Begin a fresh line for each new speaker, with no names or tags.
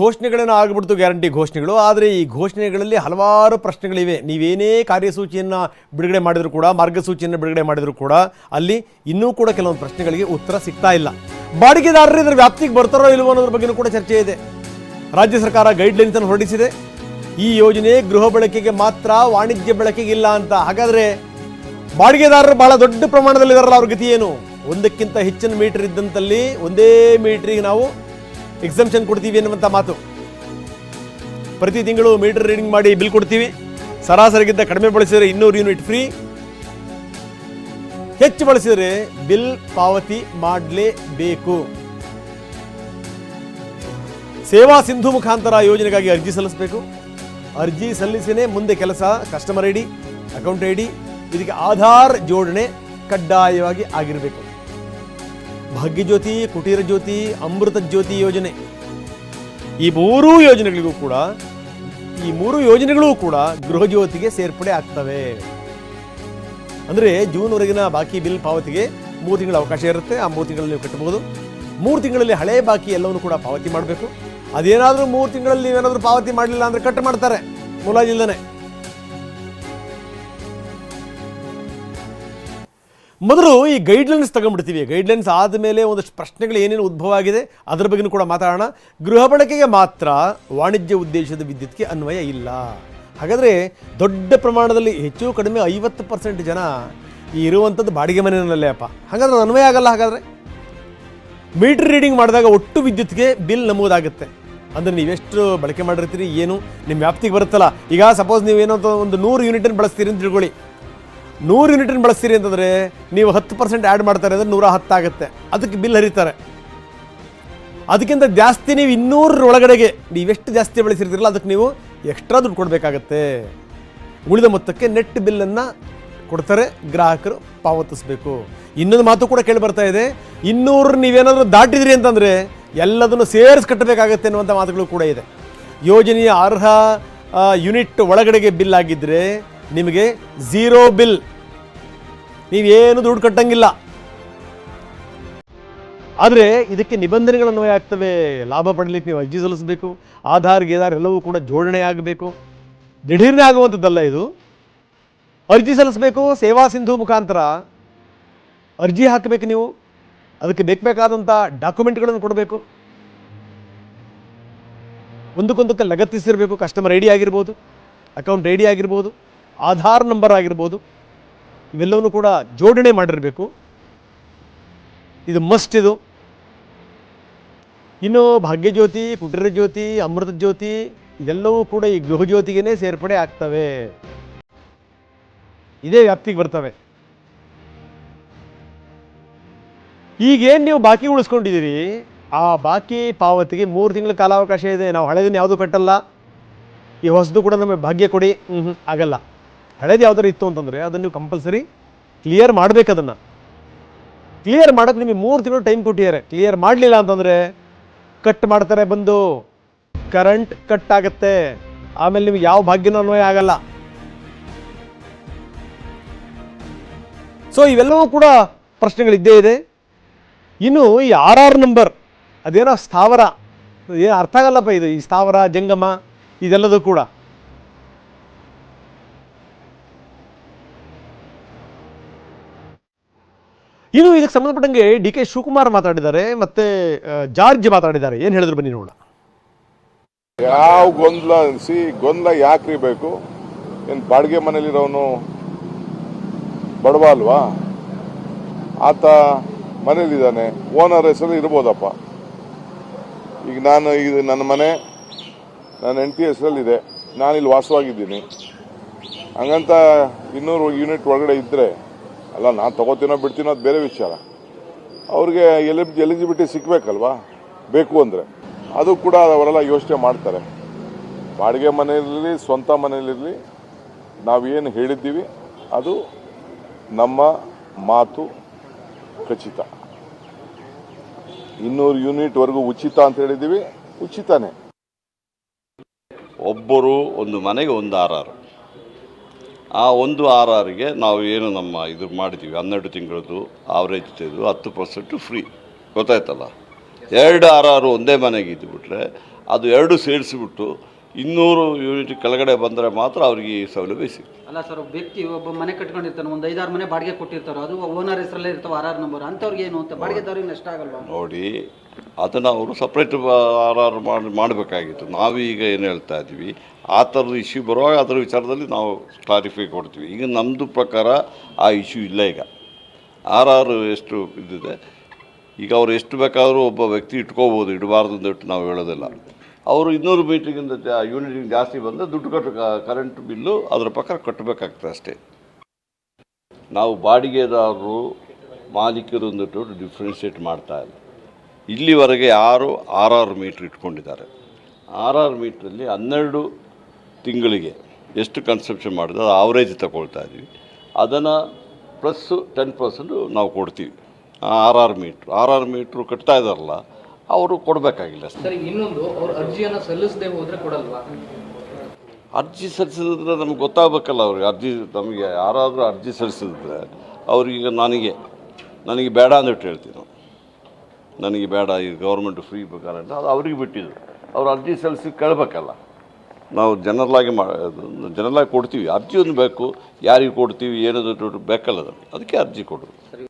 ಘೋಷಣೆಗಳೇನೋ ಆಗ್ಬಿಡ್ತು ಗ್ಯಾರಂಟಿ ಘೋಷಣೆಗಳು. ಆದರೆ ಈ ಘೋಷಣೆಗಳಲ್ಲಿ ಹಲವಾರು ಪ್ರಶ್ನೆಗಳಿವೆ. ನೀವೇನೇ ಕಾರ್ಯಸೂಚಿಯನ್ನು ಬಿಡುಗಡೆ ಮಾಡಿದರೂ ಕೂಡ, ಮಾರ್ಗಸೂಚಿಯನ್ನು ಬಿಡುಗಡೆ ಮಾಡಿದರೂ ಕೂಡ, ಅಲ್ಲಿ ಇನ್ನೂ ಕೂಡ ಕೆಲವೊಂದು ಪ್ರಶ್ನೆಗಳಿಗೆ ಉತ್ತರ ಸಿಗ್ತಾ ಇಲ್ಲ. ಬಾಡಿಗೆದಾರರು ಇದರ ವ್ಯಾಪ್ತಿಗೆ ಬರ್ತಾರೋ ಇಲ್ವೋ ಅನ್ನೋದ್ರ ಬಗ್ಗೆನೂ ಕೂಡ ಚರ್ಚೆ ಇದೆ. ರಾಜ್ಯ ಸರ್ಕಾರ ಗೈಡ್ಲೈನ್ಸ್ ಅನ್ನು ಹೊರಡಿಸಿದೆ. ಈ ಯೋಜನೆ ಗೃಹ ಬಳಕೆಗೆ ಮಾತ್ರ, ವಾಣಿಜ್ಯ ಬಳಕೆಗೆ ಇಲ್ಲ ಅಂತ. ಹಾಗಾದ್ರೆ ಬಾಡಿಗೆದಾರರು ಬಹಳ ದೊಡ್ಡ ಪ್ರಮಾಣದಲ್ಲಿ ಇದಾರಲ್ಲ ಅವ್ರ ಗತಿ ಏನು? ಒಂದಕ್ಕಿಂತ ಹೆಚ್ಚಿನ ಮೀಟರ್ ಇದ್ದಂತಲ್ಲಿ ಒಂದೇ ಮೀಟ್ರಿಗೆ ನಾವು ಎಕ್ಸಮ್ಷನ್ ಕೊಡ್ತೀವಿ ಅನ್ನುವಂಥ ಮಾತು. ಪ್ರತಿ ತಿಂಗಳು ಮೀಟರ್ ರೀಡಿಂಗ್ ಮಾಡಿ ಬಿಲ್ ಕೊಡ್ತೀವಿ. ಸರಾಸರಿಗಿಂತ ಕಡಿಮೆ ಬಳಸಿದರೆ ಇನ್ನೂರು ಯೂನಿಟ್ ಫ್ರೀ ಹೆಚ್ಚು ಬಳಸಿದರೆ ಬಿಲ್ ಪಾವತಿ ಮಾಡಲೇಬೇಕು. ಸೇವಾ ಸಿಂಧು ಮುಖಾಂತರ ಯೋಜನೆಗಾಗಿ ಅರ್ಜಿ ಸಲ್ಲಿಸಬೇಕು. ಅರ್ಜಿ ಸಲ್ಲಿಸಿನೇ ಮುಂದೆ ಕೆಲಸ customer I D account I D ಇದಕ್ಕೆ ಆಧಾರ್ ಜೋಡಣೆ ಕಡ್ಡಾಯವಾಗಿ ಆಗಿರಬೇಕು. ಭಾಗ್ಯಜ್ಯೋತಿ ಕುಟೀರ ಜ್ಯೋತಿ ಅಮೃತ ಜ್ಯೋತಿ ಯೋಜನೆ. ಈ ಮೂರೂ ಯೋಜನೆಗಳಿಗೂ ಕೂಡ, ಈ ಮೂರು ಯೋಜನೆಗಳು ಕೂಡ ಗೃಹ ಜ್ಯೋತಿಗೆ ಸೇರ್ಪಡೆ ಆಗ್ತವೆ. ಅಂದರೆ ಜೂನ್ವರೆಗಿನ ಬಾಕಿ ಬಿಲ್ ಪಾವತಿಗೆ ಮೂರು ತಿಂಗಳ ಅವಕಾಶ ಇರುತ್ತೆ, ಆ ಮೂರು ತಿಂಗಳಲ್ಲಿ ನೀವು ಕಟ್ಟಬಹುದು. ಮೂರು ತಿಂಗಳಲ್ಲಿ ಹಳೆ ಬಾಕಿ ಎಲ್ಲವನ್ನು ಕೂಡ ಪಾವತಿ ಮಾಡಬೇಕು. ಅದೇನಾದರೂ ಮೂರು ತಿಂಗಳಲ್ಲಿ ನೀವೇನಾದರೂ ಪಾವತಿ ಮಾಡಲಿಲ್ಲ ಅಂದರೆ ಕಟ್ ಮಾಡ್ತಾರೆ. ಮುಲಾಜಿಲ್ದನೆ. ಮೊದಲು ಈ ಗೈಡ್ಲೈನ್ಸ್ ತಗೊಂಡ್ಬಿಡ್ತೀವಿ. ಗೈಡ್ಲೈನ್ಸ್ ಆದಮೇಲೆ ಒಂದಷ್ಟು ಪ್ರಶ್ನೆಗಳು ಏನೇನು ಉದ್ಭವ ಆಗಿದೆ ಅದರ ಬಗ್ಗೆನೂ ಕೂಡ ಮಾತಾಡೋಣ. ಗೃಹ ಬಳಕೆಗೆ ಮಾತ್ರ ವಾಣಿಜ್ಯ ಉದ್ದೇಶದ ವಿದ್ಯುತ್ಗೆ ಅನ್ವಯ ಇಲ್ಲ. ಹಾಗಾದರೆ ದೊಡ್ಡ ಪ್ರಮಾಣದಲ್ಲಿ ಹೆಚ್ಚು ಕಡಿಮೆ ಐವತ್ತು ಪರ್ಸೆಂಟ್ ಜನ ಈ ಇರುವಂಥದ್ದು ಬಾಡಿಗೆ ಮನೆಯಲ್ಲೇ ಅಪ್ಪ. ಹಾಗಾದ್ರೆ ಅನ್ವಯ ಆಗಲ್ಲ ಹಾಗಾದರೆ? ಮೀಟರ್ ರೀಡಿಂಗ್ ಮಾಡಿದಾಗ ಒಟ್ಟು ವಿದ್ಯುತ್ಗೆ ಬಿಲ್ ನಮೂದಾಗುತ್ತೆ. ಅಂದರೆ ನೀವೆಷ್ಟು ಬಳಕೆ ಮಾಡಿರ್ತೀರಿ, ಏನು ನಿಮ್ಮ ವ್ಯಾಪ್ತಿಗೆ ಬರುತ್ತಲ್ಲ. ಈಗ ಸಪೋಸ್ ನೀವೇನೋ ಒಂದು ನೂರು ಯೂನಿಟನ್ನು ಬಳಸ್ತೀರಿ ಅಂತ ತಿಳ್ಕೊಳ್ಳಿ. ನೂರು ಯೂನಿಟನ್ನು ಬಳಸ್ತೀರಿ ಅಂತಂದರೆ ನೀವು ಹತ್ತು ಪರ್ಸೆಂಟ್ ಆ್ಯಡ್ ಮಾಡ್ತಾರೆ ಅಂದರೆ ನೂರ ಹತ್ತಾಗುತ್ತೆ ಅದಕ್ಕೆ ಬಿಲ್ ಹರಿತಾರೆ. ಅದಕ್ಕಿಂತ ಜಾಸ್ತಿ ನೀವು ಇನ್ನೂರರ ಒಳಗಡೆಗೆ ನೀವೆಷ್ಟು ಜಾಸ್ತಿ ಬಳಸಿರ್ತೀರಲ್ಲ, ಅದಕ್ಕೆ ನೀವು ಎಕ್ಸ್ಟ್ರಾ ದುಡ್ಡು ಕೊಡಬೇಕಾಗತ್ತೆ. ಉಳಿದ ಮೊತ್ತಕ್ಕೆ ನೆಟ್ ಬಿಲ್ಲನ್ನು ಕೊಡ್ತಾರೆ, ಗ್ರಾಹಕರು ಪಾವತಿಸಬೇಕು. ಇನ್ನೊಂದು ಮಾತು ಕೂಡ ಕೇಳಿ ಬರ್ತಾ ಇದೆ. ಇನ್ನೂರು ನೀವೇನಾದರೂ ದಾಟಿದ್ರಿ ಅಂತಂದರೆ ಎಲ್ಲದನ್ನು ಸೇರಿಸಿ ಕಟ್ಟಬೇಕಾಗತ್ತೆ ಅನ್ನುವಂಥ ಮಾತುಗಳು ಕೂಡ ಇದೆ. ಯೋಜನೆಯ ಅರ್ಹ ಯೂನಿಟ್ ಒಳಗಡೆಗೆ ಬಿಲ್ ಆಗಿದ್ದರೆ ನಿಮಗೆ ಝೀರೋ ಬಿಲ್. ನೀವೇನು ದುಡ್ಡು ಕಟ್ಟಂಗಿಲ್ಲ. ಆದರೆ ಇದಕ್ಕೆ ನಿಬಂಧನೆಗಳು ಅನ್ವಯ ಆಗ್ತವೆ. ಲಾಭ ಪಡಲಿಕ್ಕೆ ನೀವು ಅರ್ಜಿ ಸಲ್ಲಿಸಬೇಕು. ಆಧಾರ್ ಗೀಧಾರ್ ಎಲ್ಲವೂ ಕೂಡ ಜೋಡಣೆ ಆಗಬೇಕು. ದಿಢೀರ್ನೆ ಆಗುವಂಥದ್ದಲ್ಲ ಇದು. ಅರ್ಜಿ ಸಲ್ಲಿಸಬೇಕು, ಸೇವಾ ಸಿಂಧು ಮುಖಾಂತರ. ಅರ್ಜಿ ಹಾಕಬೇಕು ನೀವು. ಅದಕ್ಕೆ ಬೇಕಾದಂಥ ಡಾಕ್ಯುಮೆಂಟ್ಗಳನ್ನು ಕೊಡಬೇಕು. ಒಂದಕ್ಕೊಂದಕ್ಕೆ ಲಗತ್ತಿಸಿರಬೇಕು. ಕಸ್ಟಮರ್ ಐ ಡಿ ಆಗಿರ್ಬೋದು, ಅಕೌಂಟ್ ಐ ಡಿ ಆಗಿರ್ಬೋದು. ಆಧಾರ್ ನಂಬರ್ ಆಗಿರ್ಬೋದು, ಇವೆಲ್ಲವನ್ನು ಕೂಡ ಜೋಡಣೆ ಮಾಡಿರಬೇಕು. ಇದು ಮಸ್ಟ್ ಇದು. ಇನ್ನು ಭಾಗ್ಯಜ್ಯೋತಿ ಕುಟೀರ ಜ್ಯೋತಿ ಅಮೃತ ಜ್ಯೋತಿ ಇದೆಲ್ಲವೂ ಕೂಡ ಈ ಗೃಹ ಜ್ಯೋತಿಗೇನೆ ಸೇರ್ಪಡೆ ಆಗ್ತವೆ. ಇದೇ ವ್ಯಾಪ್ತಿಗೆ ಬರ್ತವೆ. ಈಗೇನು ನೀವು ಬಾಕಿ ಉಳಿಸ್ಕೊಂಡಿದ್ದೀರಿ? ಆ ಬಾಕಿ ಪಾವತಿಗೆ ಮೂರು ತಿಂಗಳ ಕಾಲಾವಕಾಶ ಇದೆ. ನಾವು ಹಳೆದನ್ನು ಯಾವುದೂ ಕಟ್ಟಲ್ಲ. ಈ ಹೊಸದು ಕೂಡ ನಮಗೆ ಭಾಗ್ಯ ಕೊಡಿ. ಹ್ಞೂ ಆಗಲ್ಲ. ಹಳೇದು ಯಾವ್ದಾರು ಇತ್ತು ಅಂತಂದರೆ ಅದನ್ನು ನೀವು ಕಂಪಲ್ಸರಿ ಕ್ಲಿಯರ್ ಮಾಡ್ಬೇಕು ಅದನ್ನು. ಕ್ಲಿಯರ್ ಮಾಡೋಕ್ಕೆ ನಿಮಗೆ ಮೂರು ತಿಂಗಳು ಟೈಮ್ ಕೊಟ್ಟಿದ್ದಾರೆ. ಕ್ಲಿಯರ್ ಮಾಡಲಿಲ್ಲ ಅಂತಂದರೆ ಕಟ್ ಮಾಡ್ತಾರೆ ಬಂದು. ಕರೆಂಟ್ ಕಟ್ ಆಗುತ್ತೆ. ಆಮೇಲೆ ನಿಮಗೆ ಯಾವ ಭಾಗ್ಯನೂ ಅನ್ವಯ ಆಗಲ್ಲ. ಸೊ ಇವೆಲ್ಲವೂ ಕೂಡ ಪ್ರಶ್ನೆಗಳಿದ್ದೇ ಇದೆ. ಇನ್ನು ಈ ಆರ್ ಆರ್ ನಂಬರ್ ಅದೇನೋ ಸ್ಥಾವರ ಏನು ಅರ್ಥ ಆಗಲ್ಲಪ್ಪ ಇದು, ಈ ಸ್ಥಾವರ, ಜಂಗಮ, ಇದೆಲ್ಲದೂ ಕೂಡ. ಇನ್ನು ಇದಕ್ಕೆ ಸಂಬಂಧಪಟ್ಟಂಗೆ ಡಿ ಕೆ ಶಿವಕುಮಾರ್ ಮಾತಾಡಿದ್ದಾರೆ, ಮತ್ತೆ ಜಾರ್ಜ್ ಮಾತಾಡಿದ್ದಾರೆ. ಏನು ಹೇಳಿದ್ರು ಬನ್ನಿ ನೋಡೋಣ.
ಯಾವ ಗೊಂದಲ ಸಿ ಗೊಂದಲ ಯಾಕ್ರಿ ಬೇಕು? ಏನು ಬಾಡಿಗೆ ಮನೇಲಿರೋನು ಬಡವ ಅಲ್ವಾ? ಆತ ಮನೇಲಿದ್ದಾನೆ, ಓನರ್ ಹೆಸರು ಇರ್ಬೋದಪ್ಪ. ಈಗ ನಾನು, ಈಗ ನನ್ನ ಮನೆ, ನನ್ನ ಹೆಂಡತಿ ಹೆಸರಲ್ಲಿದೆ. ನಾನಿಲ್ಲಿ ವಾಸವಾಗಿದ್ದೀನಿ. ಹಂಗಂತ ಇನ್ನೂರು ಯೂನಿಟ್ ಒಳಗಡೆ ಇದ್ದರೆ ಅಲ್ಲ, ನಾನು ತಗೋತೀನೋ ಬಿಡ್ತೀನೋ ಅದು ಬೇರೆ ವಿಚಾರ. ಅವ್ರಿಗೆ ಎಲಿ ಎಲಿಜಿಬಿಲಿಟಿ ಸಿಗಬೇಕಲ್ವಾ? ಬೇಕು ಅಂದರೆ. ಅದು ಕೂಡ ಅವರೆಲ್ಲ ಯೋಚನೆ ಮಾಡ್ತಾರೆ. ಬಾಡಿಗೆ ಮನೆಯಲ್ಲಿ ಸ್ವಂತ ಮನೆಯಲ್ಲಿರಲಿ ನಾವೇನು ಹೇಳಿದ್ದೀವಿ, ಅದು ನಮ್ಮ ಮಾತು ಖಚಿತ. ಇನ್ನೂರು ಯೂನಿಟ್ವರೆಗೂ ಉಚಿತ ಅಂತ ಹೇಳಿದ್ದೀವಿ, ಉಚಿತನೇ.
ಒಬ್ಬರು ಒಂದು ಮನೆಗೆ ಒಂದು ಆರ್ ಆರ್. ಆ ಒಂದು ಆರ್ ಆರ್ಗೆ ನಾವು ಏನು ನಮ್ಮ ಇದು ಮಾಡಿದ್ದೀವಿ ಹನ್ನೆರಡು ತಿಂಗಳದ್ದು ಆವ್ರೇಜ್ ತೆಗೆದು ಹತ್ತು ಪರ್ಸೆಂಟು ಫ್ರೀ ಗೊತ್ತಾಯ್ತಲ್ಲ? ಎರಡು ಆರ್ ಆರು ಒಂದೇ ಮನೆಗೆ ಇದ್ದುಬಿಟ್ರೆ ಅದು ಎರಡು ಸೇರಿಸಿಬಿಟ್ಟು ಇನ್ನೂರು ಯೂನಿಟ್ ಕೆಳಗಡೆ ಬಂದರೆ ಮಾತ್ರ ಅವ್ರಿಗೆ ಈ ಸೌಲಭ್ಯ ಸಿಗುತ್ತೆ
ಅಲ್ಲ ಸರ್ ಒಬ್ಬ ವ್ಯಕ್ತಿ ಒಬ್ಬ ಮನೆ ಕಟ್ಕೊಂಡಿರ್ತಾನೆ ಒಂದು ಐದಾರು ಮನೆ ಬಾಡಿಗೆ ಕೊಟ್ಟಿರ್ತಾರೆ ಅದು ಓನರ್ ಹೆಸರಲ್ಲೇ ಇರ್ತಾವೆ ಆರ್ ಆರ್ ನಂಬರ್ ಅಂಥವ್ರಿಗೆ ಏನು ಅಂತ ಬಾಡಿಗೆದವ್ರಿಗೆ ನಷ್ಟ ಆಗಲ್ವಾ?
ನೋಡಿ ಅದನ್ನು ಅವರು ಸಪ್ರೇಟ್ ಆರ್ ಆರ್ ಮಾಡಿ ಮಾಡಬೇಕಾಗಿತ್ತು. ನಾವೀಗ ಏನು ಹೇಳ್ತಾ ಇದ್ದೀವಿ ಆ ಥರದ ಇಶ್ಯೂ ಬರುವಾಗ ಅದರ ವಿಚಾರದಲ್ಲಿ ನಾವು ಕ್ಲಾರಿಫೈ ಕೊಡ್ತೀವಿ. ಈಗ ನಮ್ಮದು ಪ್ರಕಾರ ಆ ಇಶ್ಯೂ ಇಲ್ಲ ಈಗ. ಆರ್ ಆರು ಎಷ್ಟು ಇದ್ದಿದೆ ಈಗ ಅವ್ರು ಎಷ್ಟು ಬೇಕಾದರೂ ಒಬ್ಬ ವ್ಯಕ್ತಿ ಇಟ್ಕೋಬೋದು, ಇಡಬಾರ್ದು ಅಂದ್ಬಿಟ್ಟು ನಾವು ಹೇಳೋದಿಲ್ಲ. ಅವರು ಇನ್ನೂರು ಮೀಟ್ರಿಗಿಂತ ಜಾ ಯೂನಿಟಿಗೆ ಜಾಸ್ತಿ ಬಂದರೆ ದುಡ್ಡು ಕಟ್ಟು ಕರೆಂಟ್ ಬಿಲ್ಲು ಅದರ ಪ್ರಕಾರ ಕಟ್ಟಬೇಕಾಗ್ತದೆ ಅಷ್ಟೇ. ನಾವು ಬಾಡಿಗೆದಾರರು, ಮಾಲೀಕರು ಅಂದ್ಬಿಟ್ಟು ಡಿಫ್ರೆನ್ಷಿಯೇಟ್ ಮಾಡ್ತಾ ಇಲ್ಲ. ಇಲ್ಲಿವರೆಗೆ ಯಾರು ಆರ್ ಆರ್ ಮೀಟ್ರ್ ಇಟ್ಕೊಂಡಿದ್ದಾರೆ. ಆರ್ ಆರ್ ಮೀಟ್ರಲ್ಲಿ ಹನ್ನೆರಡು ತಿಂಗಳಿಗೆ ಎಷ್ಟು ಕನ್ಸಪ್ಷನ್ ಮಾಡಿದ್ರೆ ಅದು ಆವ್ರೇಜ್ ತಗೊಳ್ತಾ ಇದ್ದೀವಿ ಅದನ್ನು ಪ್ಲಸ್ಸು ಟೆನ್ ಪರ್ಸೆಂಟು ನಾವು ಕೊಡ್ತೀವಿ. R R meter R R meter ಕಟ್ತಾ ಇದ್ದಾರಲ್ಲ ಅವರು ಕೊಡಬೇಕಾಗಿಲ್ಲ
ಸರ್ ಇನ್ನೊಂದು ಅವ್ರು ಅರ್ಜಿಯನ್ನು ಸಲ್ಲಿಸದೆ ಹೋದರೆ ಕೊಡಲ್ವಾ?
ಅರ್ಜಿ ಸಲ್ಲಿಸಿದ್ರೆ ನಮ್ಗೆ ಗೊತ್ತಾಗಬೇಕಲ್ಲ ಅವ್ರಿಗೆ. ಅರ್ಜಿ ನಮಗೆ ಯಾರಾದರೂ ಅರ್ಜಿ ಸಲ್ಲಿಸಿದ್ರೆ ಅವ್ರಿಗೆ ನನಗೆ ನನಗೆ ಬೇಡ ಅಂದ್ಬಿಟ್ಟು ಹೇಳ್ತೀನಿ ನಾವು. ನನಗೆ ಬೇಡ ಈ ಗೌರ್ಮೆಂಟ್ ಫ್ರೀ ಕರೆಂಟ್ ಅದು ಅವ್ರಿಗೆ ಬಿಟ್ಟಿದ್ದು. ಅವ್ರು ಅರ್ಜಿ ಸಲ್ಲಿಸಿ ಕೇಳಬೇಕಲ್ಲ. ನಾವು ಜನರಲಾಗಿ ಮಾ ಜನರಲಾಗಿ ಕೊಡ್ತೀವಿ. ಅರ್ಜಿ ಒಂದು ಬೇಕು. ಯಾರಿಗೆ ಕೊಡ್ತೀವಿ, ಏನದು ಬೇಕಲ್ಲ ಅದಕ್ಕೆ ಅರ್ಜಿ ಕೊಡೋದು.